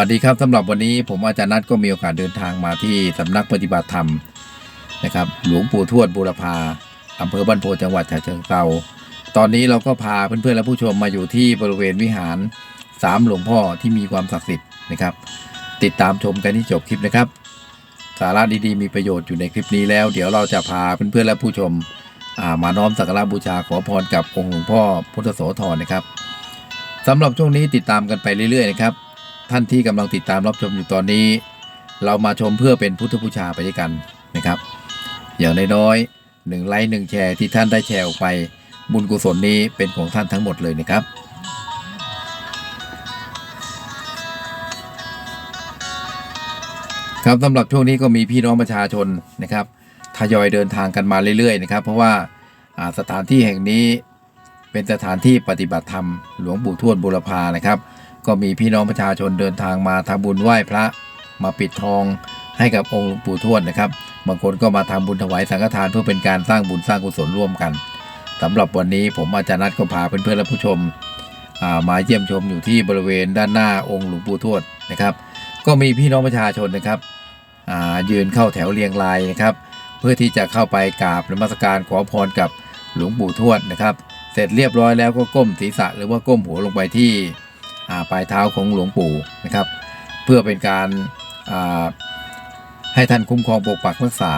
สวัสดีครับสำหรับวันนี้ผมอาจารย์นัทก็มีโอกาสเดินทางมาที่สำนักปฏิบัติธรรมนะครับ หลวงปู่ทวดบูรพาอำเภอบ้านโพจังหวัดฉะเชิงเทราตอนนี้เราก็พาเพื่อนๆและผู้ชมมาอยู่ที่บริเวณวิหารสามหลวงพ่อที่มีความศักดิ์สิทธิ์นะครับ ติดตามชมกันที่จบคลิปนะครับ สาระดีๆ มีประโยชน์อยู่ในคลิปนี้แล้ว เดี๋ยวเราจะพาเพื่อนๆและผู้ชมามาน้อมสักการะบูชาขอพรกับองค์หลวงพ่อพุทธโสธรนะครับสำหรับช่วงนี้ติดตามกันไปเรื่อยๆนะครับ ท่านที่กำลังติดตามรับชมอยู่ตอนนี้ เรามาชมเพื่อเป็นพุทธบูชาไปด้วยกันนะครับ อย่างน้อยๆหนึ่งไลค์หนึ่งแชร์ที่ท่านได้แชร์ออกไป บุญกุศลนี้เป็นของท่านทั้งหมดเลยนะครับครับสำหรับช่วงนี้ก็มีพี่น้องประชาชนนะครับทยอยเดินทางกันมาเรื่อยๆนะครับ เพราะว่าสถานที่แห่งนี้ เป็นสถานที่ปฏิบัติธรรมหลวงปู่ทวดบุรพานะครับ ก็มีพี่น้องประชาชนเดินทางมาทำบุญไหว้พระ มาปิดทองให้กับองค์หลวงปู่ทวดนะครับบางคนก็มาทำบุญถวายสังฆทานเพื่อเป็นการสร้างบุญสร้างกุศลร่วมกันสำหรับวันนี้ผมอาจารย์นัทก็พาเพื่อนๆและผู้ชมามาเยี่ยมชมอยู่ที่บริเวณด้านหน้าองค์หลวงปู่ทวดนะครับ ก็มีพี่น้องประชาชนนะครับยืนเข้าแถวเรียงรายนะครับ เพื่อที่จะเข้าไปกราบนมัสการขอพรกับหลวงปู่ทวดนะครับ ร็จเรียบร้อยแล้วก็ก้มศีรษะหรือว่าก้มหัวลงไปที่ปลายเท้าของหลวงปู่นะครับ เพื่อเป็นการให้ท่านคุ้มครองปกปักรักษา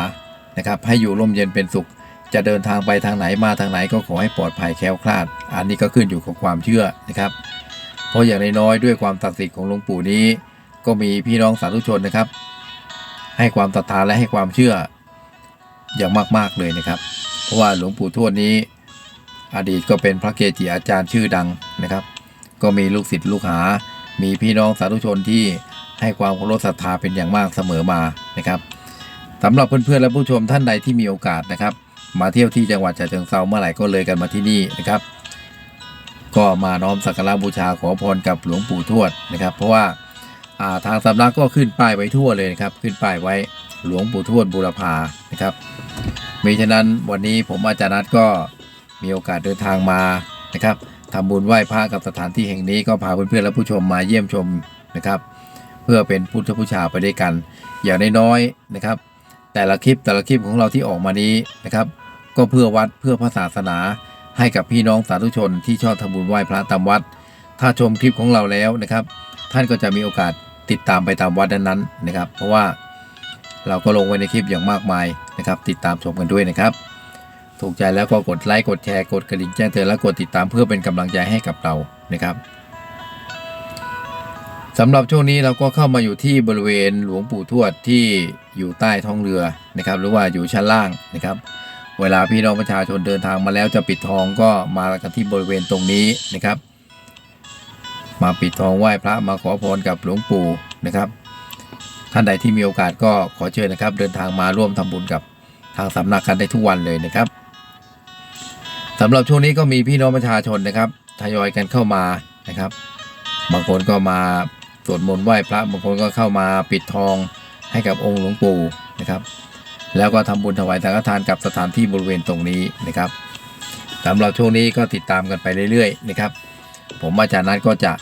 นะครับ ให้อยู่ร่มเย็นเป็นสุข จะเดินทางไปทางไหนมาทางไหนก็ขอให้ปลอดภัยแคล้วคลาด อันนี้ก็ขึ้นอยู่กับความเชื่อนะครับ เพราะอย่างน้อยๆด้วยความศักดิ์สิทธิ์ของหลวงปู่นี้ ก็มีพี่น้องสาธุชนนะครับ ให้ความศรัทธาและให้ความเชื่ออย่างมากๆเลยนะครับ เพราะว่าหลวงปู่ทวดนี้ อดีตก็เป็นพระเกจิอาจารย์ชื่อดังนะครับ ก็มีลูกศิษย์ลูกหา มีพี่น้องสาธุชนที่ให้ความเคารพศรัทธาเป็นอย่างมากเสมอมานะครับสำหรับเพื่อนๆและผู้ชมท่านใดที่มีโอกาสนะครับ มาเที่ยวที่จังหวัดฉะเชิงเทราเมื่อไหร่ก็เลยกันมาที่นี่นะครับ ก็มาน้อมสักการะบูชาขอพรกับหลวงปู่ทวดนะครับ เพราะว่าาทางสำนักก็ขึ้นป้ายไว้ทั่วเลยนะครับ ขึ้นป้ายไว้หลวงปู่ทวดบูรพานะครับมีฉะนั้นวันนี้ผมอาจารย์นัทก็ มีโอกาสเดินทางมานะครับทำบุญไหว้พระกับสถานที่แห่งนี้ก็พาเพื่อนๆและผู้ชมมาเยี่ยมชมนะครับ เพื่อเป็นพุทธบูชาไปด้วยกัน อย่างน้อยๆนะครับ แต่ละคลิปแต่ละคลิปของเราที่ออกมานี้นะครับ ก็เพื่อวัดเพื่อพระศาสนา ให้กับพี่น้องสาธุชนที่ชอบทำบุญไหว้พระตามวัด ถ้าชมคลิปของเราแล้วนะครับ ท่านก็จะมีโอกาสติดตามไปตามวัดนั้นๆนะครับ เพราะว่าเราก็ลงไว้ในคลิปอย่างมากมายนะครับ ติดตามชมกันด้วยนะครับ ถูกใจแล้วก็กดไลค์กดแชร์กดกระดิ่งแจ้งเตือนและกดติดตามเพื่อเป็นกำลังใจให้กับเรานะครับสำหรับช่วงนี้เราก็เข้ามาอยู่ที่บริเวณหลวงปู่ทวดที่อยู่ใต้ท้องเรือนะครับ หรือว่าอยู่ชั้นล่างนะครับ เวลาพี่น้องประชาชนเดินทางมาแล้วจะปิดทองก็มากันที่บริเวณตรงนี้นะครับ มาปิดทองไหว้พระมาขอพรกับหลวงปู่นะครับ ท่านใดที่มีโอกาสก็ขอเชิญนะครับ เดินทางมาร่วมทำบุญกับทางสำนักกันได้ทุกวันเลยนะครับ สำหรับช่วงนี้ก็มีพี่น้องประชาชนนะครับทยอยกันเข้ามานะครับ บางคนก็มาสวดมนต์ไหว้พระบางคนก็เข้ามาปิดทองให้กับองค์หลวงปู่นะครับ แล้วก็ทำบุญถวายสังฆทานกับสถานที่บริเวณตรงนี้นะครับสำหรับช่วงนี้ก็ติดตามกันไปเรื่อยๆนะครับ ผมอาจารย์นัทก็จะ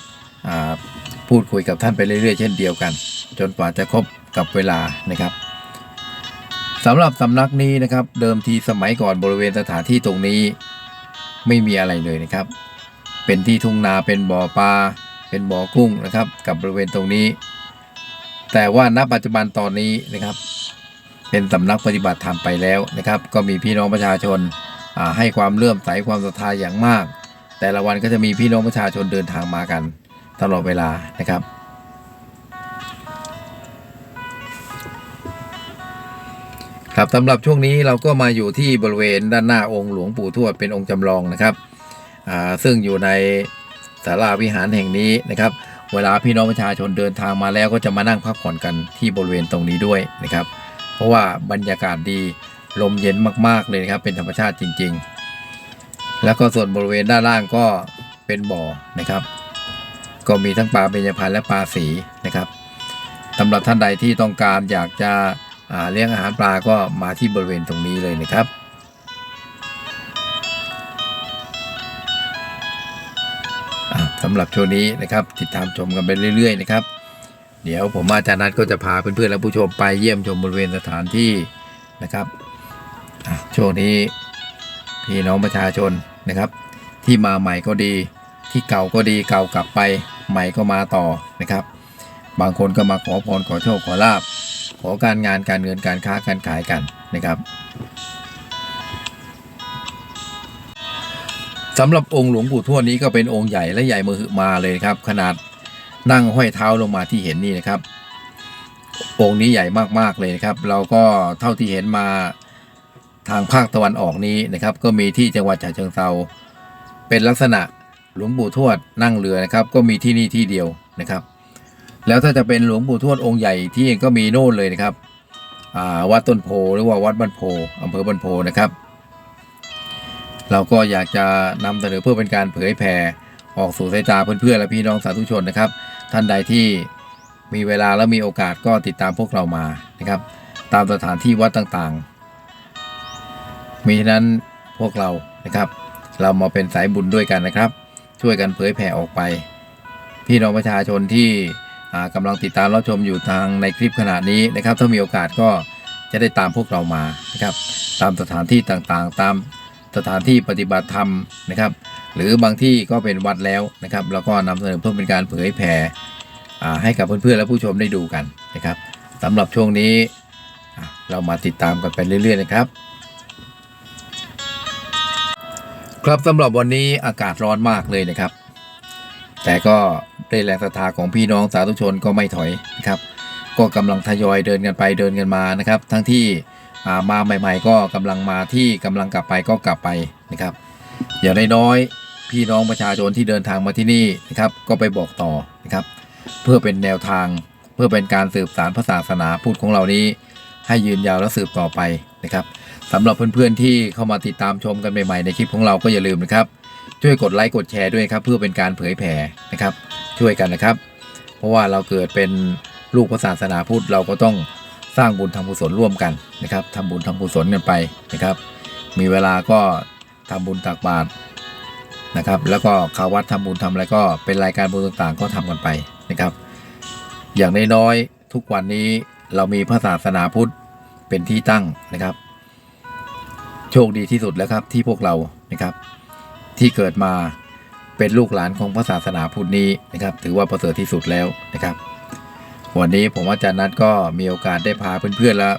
พูดคุยกับท่านไปเรื่อยๆ เช่นเดียวกัน จนกว่าจะครบกับเวลานะครับสำหรับสำนักนี้นะครับ เดิมทีสมัยก่อนบริเวณสถานที่ตรงนี้ ไม่มีอะไรเลยนะครับ เป็นที่ทุ่งนาเป็นบ่อปลาเป็นบ่อกุ้งนะครับ กับบริเวณตรงนี้ แต่ว่าณปัจจุบันตอนนี้นะครับ เป็นสำนักปฏิบัติธรรมไปแล้วนะครับ ก็มีพี่น้องประชาชนาให้ความเลื่อมใสความศรัทธาอย่างมาก แต่ละวันก็จะมีพี่น้องประชาชนเดินทางมากัน ตลอดเวลานะครับ ครับสำหรับช่วงนี้เราก็มาอยู่ที่บริเวณด้านหน้าองค์หลวงปู่ทวดเป็นองค์จำลองนะครับอ่าซึ่งอยู่ในศาลาวิหารแห่งนี้นะครับ เวลาพี่น้องประชาชนเดินทางมาแล้วก็จะมานั่งพักผ่อนกันที่บริเวณตรงนี้ด้วยนะครับ เพราะว่าบรรยากาศดีลมเย็นมากๆเลยนะครับ เป็นธรรมชาติจริง ๆ แล้วก็ส่วนบริเวณด้านล่างก็เป็นบ่อนะครับ ก็มีทั้งปลาเบญจพรรณและปลาสีนะครับสำหรับท่านใดที่ต้องการอยากจะ เลี้ยงอาหารปลาก็มาที่บริเวณตรงนี้เลยนะครับอะสำหรับช่วงนี้นะครับ ติดตามชมกันไปเรื่อย ๆ นะครับ เดี๋ยวผมอาจารย์นัทก็จะพาเพื่อนๆและผู้ชมไปเยี่ยมชมบริเวณสถานที่นะครับอะช่วงนี้พี่น้องประชาชนนะครับ ที่มาใหม่ก็ดี ที่เก่าก็ดีเก่ากลับไปใหม่ก็มาต่อนะครับ บางคนก็มาขอพรขอโชคขอลาบ ขอการงานการเงินการค้าการขายกันนะครับสำหรับองค์หลวงปู่ทวดนี้ก็เป็นองค์ใหญ่และใหญ่มหึมาเลยครับ ขนาดนั่งห้อยเท้าลงมาที่เห็นนี่นะครับ องค์นี้ใหญ่มากๆเลยนะครับ เราก็เท่าที่เห็นมาทางภาคตะวันออกนี้นะครับ ก็มีที่จังหวัดฉะเชิงเทราเป็นลักษณะหลวงปู่ทวดนั่งเรือนะครับ ก็มีที่นี่ที่เดียวนะครับ แล้วถ้าจะเป็นหลวงปู่ทวดองค์ใหญ่ที่ก็มีโน่นเลยนะครับวัดต้นโพหรือว่าวัดบ้านโพอำเภอบ้านโพนะครับ เราก็อยากจะนำเสนอเพื่อเป็นการเผยแผ่ออกสู่สายตาเพื่อนๆและพี่น้องสาธุชนนะครับ ท่านใดที่มีเวลาและมีโอกาสก็ติดตามพวกเรามานะครับ ตามสถานที่วัดต่างๆ มีนั้นพวกเรานะครับ เรามาเป็นสายบุญด้วยกันนะครับ ช่วยกันเผยแผ่ออกไป พี่น้องประชาชนที่ กำลังติดตามรับชมอยู่ทางในคลิปขณะนี้นะครับ ถ้ามีโอกาสก็จะได้ตามพวกเรามานะครับ ตามสถานที่ต่างๆ ตามสถานที่ปฏิบัติธรรมนะครับ หรือบางที่ก็เป็นวัดแล้วนะครับ แล้วก็นำเสนอเพื่อเป็นการเผยแผ่อ่ให้กับเพื่อนๆและผู้ชมได้ดูกันนะครับสำหรับช่วงนี้เรามาติดตามกันไปเรื่อย ๆ นะครับ ครับสำหรับวันนี้อากาศร้อนมากเลยนะครับ แต่ก็ด้วยแรงศรัทธาของพี่น้องสาธุชนก็ไม่ถอยนะครับ ก็กำลังทยอยเดินกันไปเดินกันมานะครับ ทั้งที่มาใหม่ ๆ ก็กำลังมาที่กำลังกลับไปก็กลับไปนะครับ อย่างน้อยๆพี่น้องประชาชนที่เดินทางมาที่นี่นะครับ ก็ไปบอกต่อนะครับ เพื่อเป็นแนวทางเพื่อเป็นการสืบสารพระศาสนาพุทธของเรานี้ ให้ยืนยาวและสืบต่อไปนะครับสำหรับเพื่อนๆที่เข้ามาติดตามชมกันใหม่ๆในคลิปของเราก็อย่าลืมนะครับ ช่วยกดไลค์กดแชร์ด้วยครับ เพื่อเป็นการเผยแผ่นะครับ ช่วยกันนะครับ เพราะว่าเราเกิดเป็นลูกพระศาสนาพุทธเราก็ต้องสร้างบุญทำกุศลร่วมกันนะครับทำบุญทำกุศลกันไปนะครับ มีเวลาก็ทำบุญตักบาตรนะครับ แล้วก็ข้าวัดทำบุญทำอะไรก็เป็นรายการบุญต่างๆ ก็ทำกันไปนะครับ อย่างน้อยๆทุกวันนี้เรามีพระศาสนาพุทธเป็นที่ตั้งนะครับ โชคดีที่สุดแล้วครับที่พวกเรานะครับ ที่เกิดมาเป็นลูกหลานของพระศาสนาพุทธนี้นะครับ ถือว่าประเสริฐที่สุดแล้วนะครับ วันนี้ผมอาจารย์นัทก็มีโอกาสได้พาเพื่อนๆและ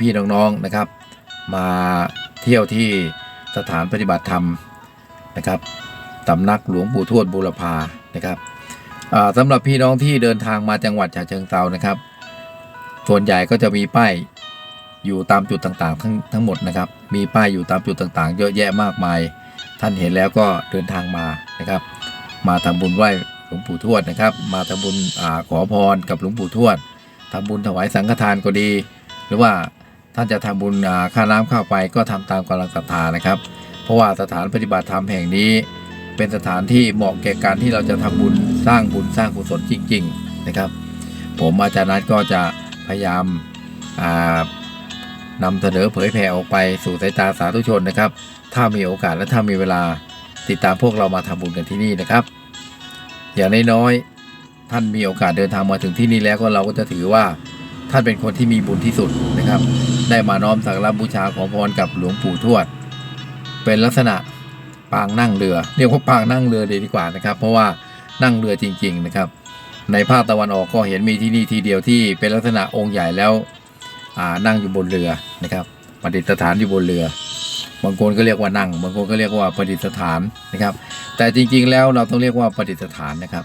พี่ๆน้องๆนะครับ มาเที่ยวที่สถานปฏิบัติธรรมนะครับตำนักหลวงปู่ทวดบูรพานะครับสำหรับพี่น้องที่เดินทางมาจังหวัดฉะเชิงเทรานะครับ ส่วนใหญ่ก็จะมีป้ายอยู่ตามจุดต่างๆ ทั้งทั้งหมดนะครับ มีป้ายอยู่ตามจุดต่างๆ เยอะแยะมากมาย ท่านเห็นแล้วก็เดินทางมานะครับ มาทำบุญไหว้หลวงปู่ทวดนะครับ มาทำบุญอขอพรกับหลวงปู่ทวดทำบุญถวายสังฆทานก็ดี หรือว่าท่านจะทำบุญค่าน้ำค่าไฟก็ทำตามกำลังศรัทธานะครับ เพราะว่าสถานปฏิบัติธรรมแห่งนี้ เป็นสถานที่เหมาะแก่การที่เราจะทำบุญสร้างบุญสร้างกุศลจริง ๆนะครับ ผมอาจารย์นัทก็จะพยายามอ่านำเสนอเผยแผ่ออกไปสู่สายตาสาธุชนนะครับ ถ้ามีโอกาสและถ้ามีเวลาติดตามพวกเรามาทำบุญกันที่นี่นะครับ อย่างน้อยๆท่านมีโอกาสเดินทางมาถึงที่นี่แล้วก็เราก็จะถือว่าท่านเป็นคนที่มีบุญที่สุดนะครับ ได้มาน้อมสักการบูชาขอพรกับหลวงปู่ทวด เป็นลักษณะปางนั่งเรือเรียกว่าปางนั่งเรือเลยดีกว่านะครับ เพราะว่านั่งเรือจริง ๆนะครับ ในภาคตะวันออกก็เห็นมีที่นี่ทีเดียวที่เป็นลักษณะองค์ใหญ่แล้วนั่งอยู่บนเรือนะครับประดิษฐานอยู่บนเรือ บางคนก็เรียกว่านั่ง บางคนก็เรียกว่าประดิษฐานนะครับ แต่จริงๆแล้วเราต้องเรียกว่าประดิษฐานนะครับ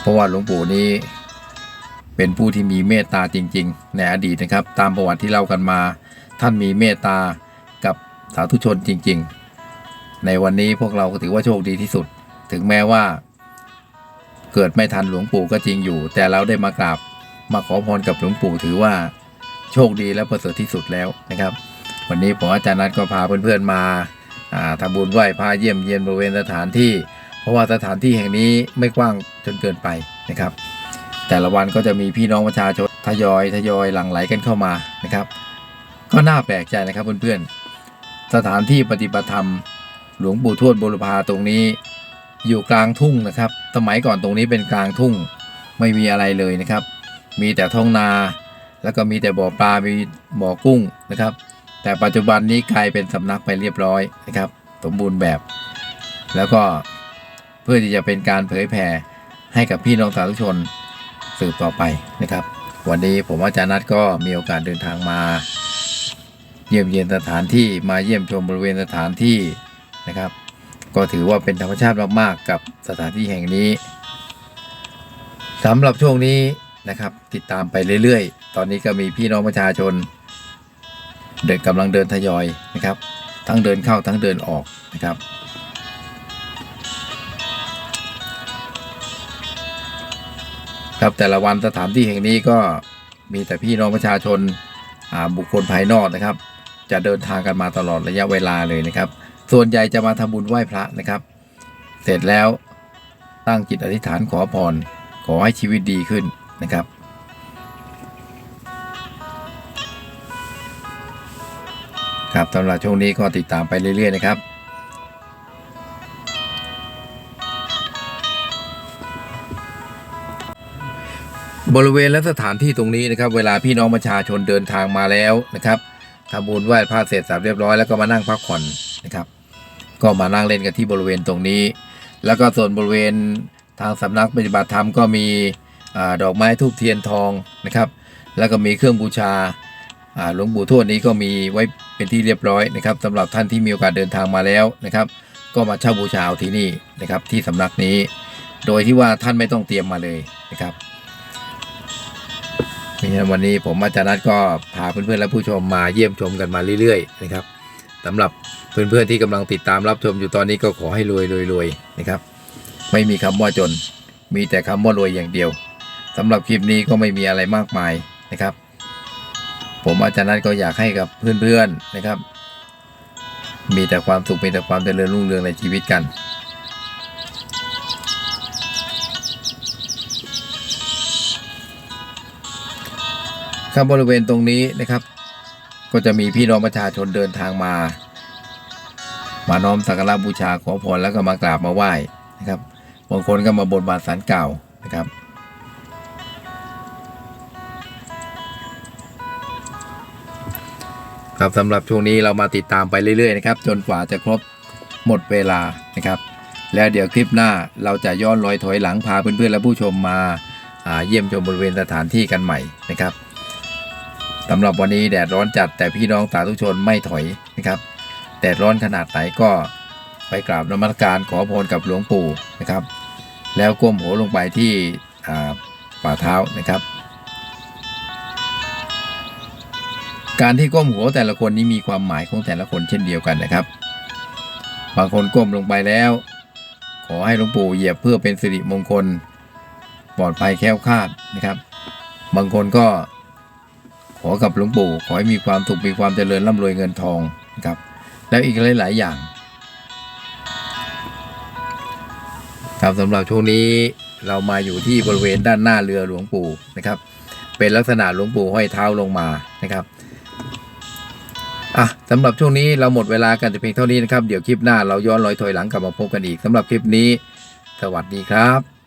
เพราะว่าหลวงปู่นี้เป็นผู้ที่มีเมตตาจริง ๆ ในอดีตนะครับ ตามประวัติที่เล่ากันมา ท่านมีเมตตากับสาธุชนจริง ๆ ในวันนี้พวกเราก็ถือว่าโชคดีที่สุด ถึงแม้ว่า เกิดไม่ทันหลวงปู่ก็จริงอยู่ แต่เราได้มากราบมาขอพรกับหลวงปู่ถือว่าโชคดีและประเสริฐที่สุดแล้วนะครับ วันนี้ผมอาจารย์นัทก็พาเพื่อนๆมาทำบุญไหว้พาเยี่ยมเยียนบริเวณสถานที่ เพราะว่าสถานที่แห่งนี้ไม่กว้างจนเกินไปนะครับ แต่ละวันก็จะมีพี่น้องประชาชนทยอยทยอยหลั่งไหลกันเข้ามานะครับ ก็น่าแปลกใจนะครับเพื่อนๆสถานที่ปฏิบัติธรรม หลวงปู่ทวดบุรพาตรงนี้ อยู่กลางทุ่งนะครับ สมัยก่อนตรงนี้เป็นกลางทุ่งไม่มีอะไรเลยนะครับ มีแต่ท้องนา แล้วก็มีแต่บ่อปลา มีบ่อกุ้งนะครับ แต่ปัจจุบันนี้กลายเป็นสำนักไปเรียบร้อยนะครับ สมบูรณ์แบบ แล้วก็เพื่อที่จะเป็นการเผยแผ่ให้กับพี่น้องสาธุชนสืบต่อไปนะครับ วันนี้ผมอาจารย์นัทก็มีโอกาสเดินทางมา เยี่ยมเยียนสถานที่มาเยี่ยมชมบริเวณสถานที่นะครับ ก็ถือว่าเป็นธรรมชาติมากๆกับสถานที่แห่งนี้สำหรับช่วงนี้นะครับ ติดตามไปเรื่อยๆ ตอนนี้ก็มีพี่น้องประชาชน เดินกำลังเดินทยอยนะครับ ทั้งเดินเข้าทั้งเดินออกนะครับ ครับแต่ละวันสถานที่แห่งนี้ก็มีแต่พี่น้องประชาชนอ่าบุคคลภายนอกนะครับ จะเดินทางกันมาตลอดระยะเวลาเลยนะครับ ส่วนใหญ่จะมาทำบุญไหว้พระนะครับ เสร็จแล้วตั้งจิตอธิษฐานขอพรขอให้ชีวิตดีขึ้นนะครับ ครับสำหรับช่วงนี้ก็ติดตามไปเรื่อยๆนะครับบริเวณและสถานที่ตรงนี้นะครับ เวลาพี่น้องประชาชนเดินทางมาแล้วนะครับทำบุญไหว้พระเสร็จสับเรียบร้อยแล้วก็มานั่งพักผ่อนนะครับ ก็มานั่งเล่นกันที่บริเวณตรงนี้ แล้วก็ส่วนบริเวณทางสำนักปฏิบัติธรรมก็มีอดอกไม้ทูบเทียนทองนะครับ แล้วก็มีเครื่องบูชา หลวงปู่ทวดนี้ก็มีไว้เป็นที่เรียบร้อยนะครับสำหรับท่านที่มีโอกาสเดินทางมาแล้วนะครับ ก็มาเช่าบูชาเอาที่นี่นะครับที่สำนักนี้ โดยที่ว่าท่านไม่ต้องเตรียมมาเลยนะครับเพราะฉะนั้นวันนี้ผมอาจารย์นัทก็พาเพื่อนๆและผู้ชมมาเยี่ยมชมกันมาเรื่อยๆนะครับสำหรับเพื่อนๆที่กำลังติดตามรับชมอยู่ตอนนี้ก็ขอให้รวยรวยรวยนะครับ ไม่มีคำว่าจน มีแต่คำว่ารวยอย่างเดียวสำหรับคลิปนี้ก็ไม่มีอะไรมากมายนะครับ ผมอาจารย์นัทก็อยากให้กับเพื่อนๆนะครับ มีแต่ความสุขมีแต่ความเจริญรุ่งเรืองในชีวิตกัน ครับบริเวณตรงนี้นะครับ ก็จะมีพี่น้องประชาชนเดินทางมา มาน้อมสักการะบูชาขอพรแล้วก็มากราบมาไหว้นะครับบางคนก็มาบนบานสารเก่านะครับ ครับสำหรับช่วงนี้เรามาติดตามไปเรื่อยๆนะครับจนกว่าจะครบหมดเวลานะครับ แล้วเดี๋ยวคลิปหน้าเราจะย้อนรอยถอยหลังพาเพื่อนๆและผู้ชมมาเยี่ยมชมบริเวณสถานที่กันใหม่นะครับสำหรับวันนี้แดดร้อนจัดแต่พี่น้องสาธุชนไม่ถอยนะครับแดดร้อนขนาดไหนก็ไปกราบนมัสการขอพรกับหลวงปู่นะครับ แล้วก้มหัวลงไปที่ฝ่าเท้านะครับ การที่ก้มหัวแต่ละคนนี้มีความหมายของแต่ละคนเช่นเดียวกันนะครับ บางคนก้มลงไปแล้ว ขอให้หลวงปู่เหยียบเพื่อเป็นสิริมงคล ปลอดภัยแค้วคลาดนะครับ บางคนก็ขอกับหลวงปู่ขอให้มีความสุขมีความเจริญร่ำรวยเงินทองนะครับ แล้วอีกหลาย ๆ อย่าง ครับสำหรับช่วงนี้เรามาอยู่ที่บริเวณด้านหน้าเรือหลวงปู่นะครับ เป็นลักษณะหลวงปู่ห้อยเท้าลงมานะครับ อะสำหรับช่วงนี้เราหมดเวลากันแต่เพียงเท่านี้นะครับ เดี๋ยวคลิปหน้าเราย้อนรอยถอยหลังกลับมาพบกันอีกสำหรับคลิปนี้ สวัสดีครับ